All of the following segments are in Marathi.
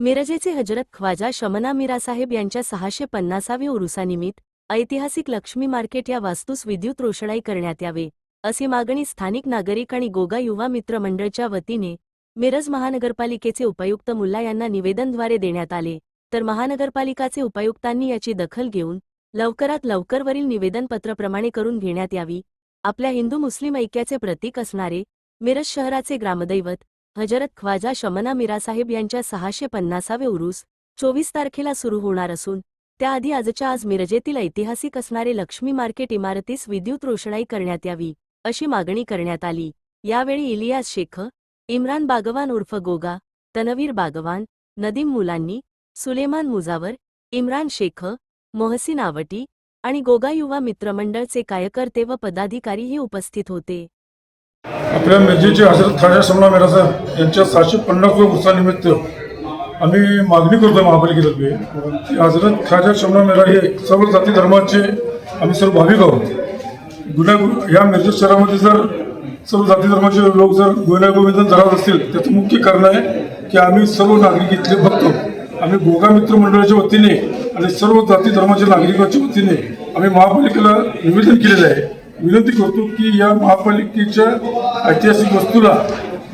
मिरजेचे हजरत ख्वाजा शमना मिरासाहेब यांच्या सहाशे पन्नासाव्या उरुसानिमित्त ऐतिहासिक लक्ष्मी मार्केट या वास्तूस विद्युत रोषणाई करण्यात यावे अशी मागणी स्थानिक नागरिक आणि गोगा युवा मित्र मंडळच्या वतीने मिरज महानगरपालिकेचे उपायुक्त मुल्ला यांना निवेदनद्वारे देण्यात आले. तर महानगरपालिकाचे उपायुक्तांनी याची दखल घेऊन लवकरात लवकरवरील निवेदनपत्रप्रमाणे करून घेण्यात यावी. आपल्या हिंदू मुस्लिम ऐक्याचे प्रतीक असणारे मिरज शहराचे ग्रामदैवत हजरत ख्वाजा शमना मिरासाहेब यांच्या सहाशे पन्नासावे उरूस चोवीस तारखेला सुरू होणार असून त्याआधी आजच्या आज मिरजेतील ऐतिहासिक असणारे लक्ष्मी मार्केट इमारतीस विद्युत रोषणाई करण्यात यावी अशी मागणी करण्यात आली. यावेळी इलियास शेख इम्रान बागवान उर्फ गोगा तनवीर बागवान नदीम मुलांनी सुलेमान मुजावर इम्रान शेख मोहसिन आवटी आणि गोगा युवा मित्रमंडळचे कार्यकर्ते व पदाधिकारीही उपस्थित होते. आपल्या मेजीचे हजरत खाजा समला मिरासाहेब यांच्या सहाशे पन्नासव्या उत्साहानिमित्त आम्ही मागणी करतो महापालिकेतर्फे. की हजरत खाजा शमला मेरा हे सर्व जाती धर्माचे आम्ही सर्व भाविक आहोत. गुन्हा या मिरज शहरामध्ये जर सर्व जाती धर्माचे लोक जर गुन्हेगोविंदन झाला असतील त्याचं मुख्य कारण आहे की आम्ही सर्व नागरिक इथले भक्त आम्ही गोगा मित्र मंडळाच्या वतीने आणि सर्व जाती धर्माच्या नागरिकांच्या वतीने आम्ही महापालिकेला निवेदन केलेलं आहे. विनंती करतो की या महापालिकेच्या ऐतिहासिक वस्तूला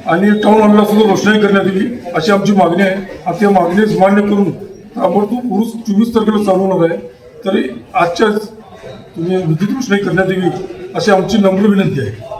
आणि टाऊन हॉलला सुद्धा रोषणाई करण्यात येईल अशी आमची मागणी आहे. आणि त्या मागणीस मान्य करून ताबडतोब उरुस चोवीस तारखेला चालू होणार आहे. तरी आजच्याच तुम्ही विद्युत रोषणाई करण्यात येईल अशी आमची नम्र विनंती आहे.